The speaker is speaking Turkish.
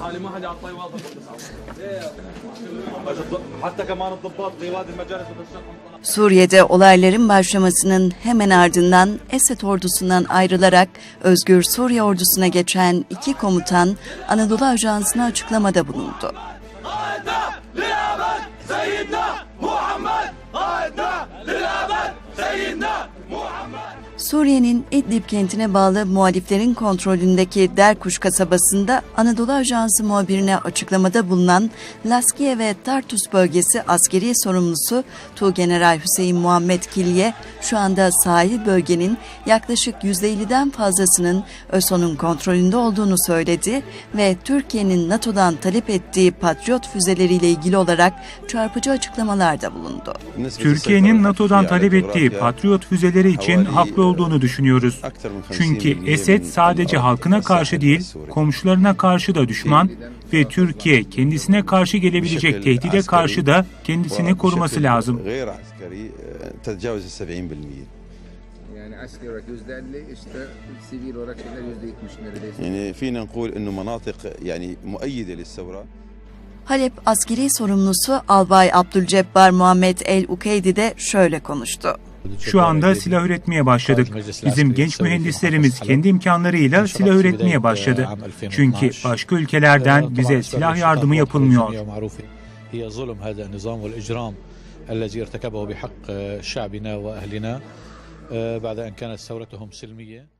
حالي ما حدا عطاني واضح حتى كمان الضباط قيادة المجالس والشرطة Suriye'de olayların başlamasının hemen ardından Esed ordusundan ayrılarak Özgür Suriye ordusuna geçen iki komutan Anadolu Ajansı'na açıklamada bulundu. Suriye'nin İdlib kentine bağlı muhaliflerin kontrolündeki Derkuş kasabasında Anadolu Ajansı muhabirine açıklamada bulunan Laskiye ve Tartus bölgesi askeri sorumlusu Tuğgeneral Hüseyin Muhammed Kilye şu anda sahil bölgenin yaklaşık %50'den fazlasının ÖSO'nun kontrolünde olduğunu söyledi ve Türkiye'nin NATO'dan talep ettiği Patriot füzeleriyle ilgili olarak çarpıcı açıklamalarda bulundu. Türkiye'nin NATO'dan talep ettiği Patriot füzeleri için haklı olduğunu düşünüyoruz. Çünkü Esed sadece halkına karşı değil, komşularına karşı da düşman ve Türkiye kendisine karşı gelebilecek tehdide karşı da kendisini koruması lazım. غير عسكري تتجاوز ال 70% Yani askeri olarak yüzde elli, işte sivil olarak şeyler yüzde yetmiş neredeyse. يعني فينا نقول انه مناطق يعني مؤيده للثوره Halep askeri sorumlusu Albay Abdülcebbar Muhammed El Ukeydi de şöyle konuştu. Şu anda silah üretmeye başladık. Bizim genç mühendislerimiz kendi imkanlarıyla silah üretmeye başladı. Çünkü başka ülkelerden bize silah yardımı yapılmıyor. هي ظلم هذا النظام والإجرام الذي ارتكبه بحق شعبنا وأهلنا بعد أن كانت ثورتهم سلمية